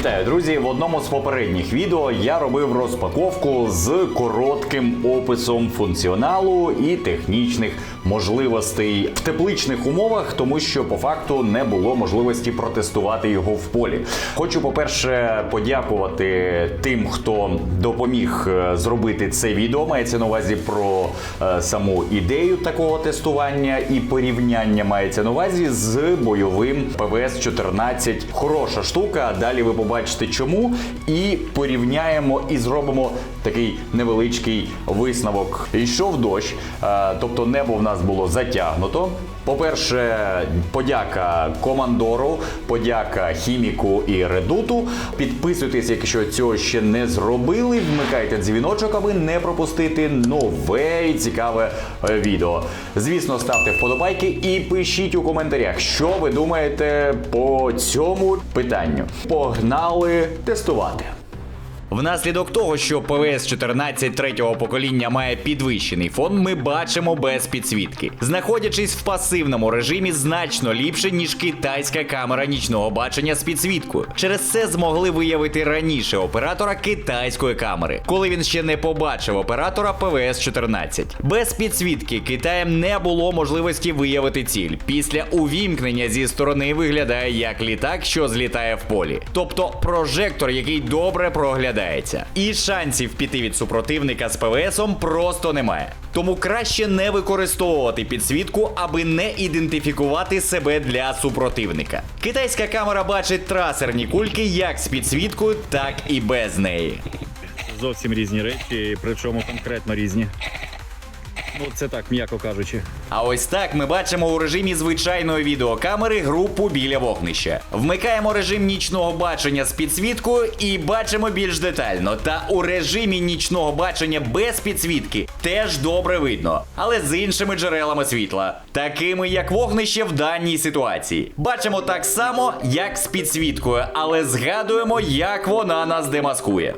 Вітаю, друзі! В одному з попередніх відео я робив розпаковку з коротким описом функціоналу і технічних можливостей в тепличних умовах, тому що по факту не було можливості протестувати його в полі. Хочу, по-перше, подякувати тим, хто допоміг е, зробити це відео. Мається на увазі про е, саму ідею такого тестування і порівняння мається на увазі з бойовим ПВС 14. Хороша штука. Далі ви побачите чому. І порівняємо і зробимо такий невеличкий висновок. Йшов дощ, е, тобто небо в нас було затягнуто. По-перше, подяка командору, подяка хіміку і редуту. Підписуйтесь, якщо цього ще не зробили. Вмикайте дзвіночок, аби не пропустити нове і цікаве е, відео. Звісно, ставте вподобайки і пишіть у коментарях, що ви думаєте по цьому питанню. Погнали тестувати. Внаслідок того, що ПВС 14 третього покоління має підвищений фон, ми бачимо без підсвітки, знаходячись в пасивному режимі значно ліпше, ніж китайська камера нічного бачення з підсвіткою. Через це змогли виявити раніше оператора китайської камери, коли він ще не побачив оператора ПВС 14. Без підсвітки Китаєм не було можливості виявити ціль. Після увімкнення зі сторони виглядає як літак, що злітає в полі, тобто прожектор, який добре проглядається. І шансів піти від супротивника з ПВСом просто немає. Тому краще не використовувати підсвітку, аби не ідентифікувати себе для супротивника. Китайська камера бачить трасерні кульки як з підсвіткою, так і без неї. Зовсім різні речі, причому конкретно різні. Ну, це так, м'яко кажучи. А ось так ми бачимо у режимі звичайної відеокамери групу біля вогнища. Вмикаємо режим нічного бачення з підсвіткою і бачимо більш детально. Та у режимі нічного бачення без підсвітки теж добре видно, але з іншими джерелами світла, такими як вогнище в даній ситуації. Бачимо так само, як з підсвіткою, але згадуємо, як вона нас демаскує.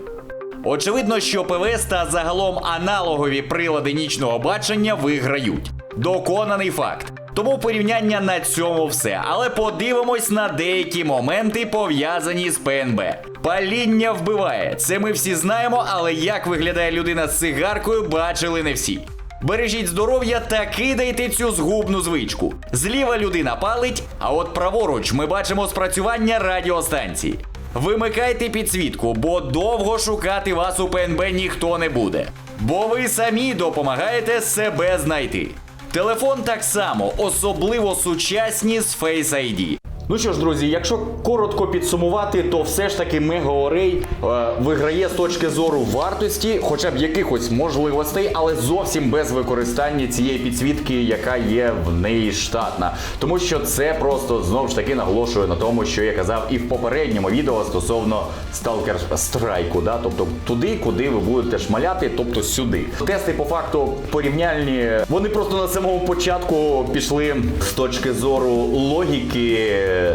Очевидно, що ПВС та загалом аналогові прилади нічного бачення виграють. Доконаний факт. Тому порівняння на цьому все. Але подивимось на деякі моменти пов'язані з ПНБ. Паління вбиває. Це ми всі знаємо, але як виглядає людина з цигаркою, бачили не всі. Бережіть здоров'я та кидайте цю згубну звичку. Зліва людина палить, а от праворуч ми бачимо спрацювання радіостанції. Вимикайте підсвітку, бо довго шукати вас у ПНБ ніхто не буде. Бо ви самі допомагаєте себе знайти. Телефон так само, особливо сучасні з Face ID. Ну що ж, друзі, якщо коротко підсумувати, то все ж таки Мегаорей е, виграє з точки зору вартості, хоча б якихось можливостей, але зовсім без використання цієї підсвітки, яка є в неї штатна. Тому що це просто знову ж таки наголошує на тому, що я казав і в попередньому відео стосовно Stalker Strike, да? тобто туди, куди ви будете шмаляти, тобто сюди. Тести по факту порівняльні, вони просто на самому початку пішли з точки зору логіки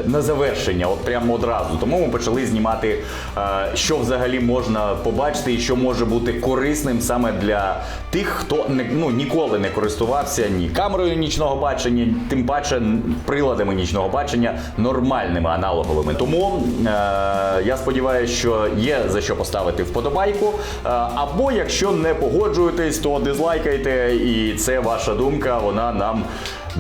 на завершення, от прямо одразу. Тому ми почали знімати, е, що взагалі можна побачити і що може бути корисним саме для тих, хто не ну ніколи не користувався ні камерою нічного бачення, тим паче приладами нічного бачення нормальними аналоговими. Тому е, я сподіваюся, що є за що поставити вподобайку. Е, або якщо не погоджуєтесь, то дизлайкайте, і це ваша думка. Вона нам.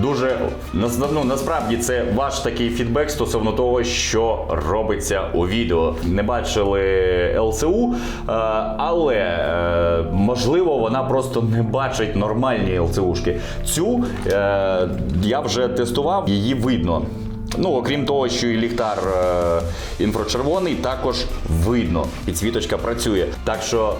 Дуже ну, насправді це ваш такий фідбек стосовно того, що робиться у відео. Не бачили ЛЦУ, е, але е, можливо вона просто не бачить нормальні ЛЦУшки. Цю е, я вже тестував, її видно. Ну, окрім того, що і ліхтар е, інфрачервоний, також видно. Підсвіточка працює. Так що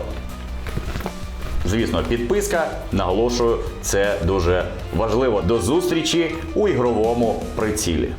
Звісно, підписка, наголошую, це дуже важливо. До зустрічі у ігровому прицілі.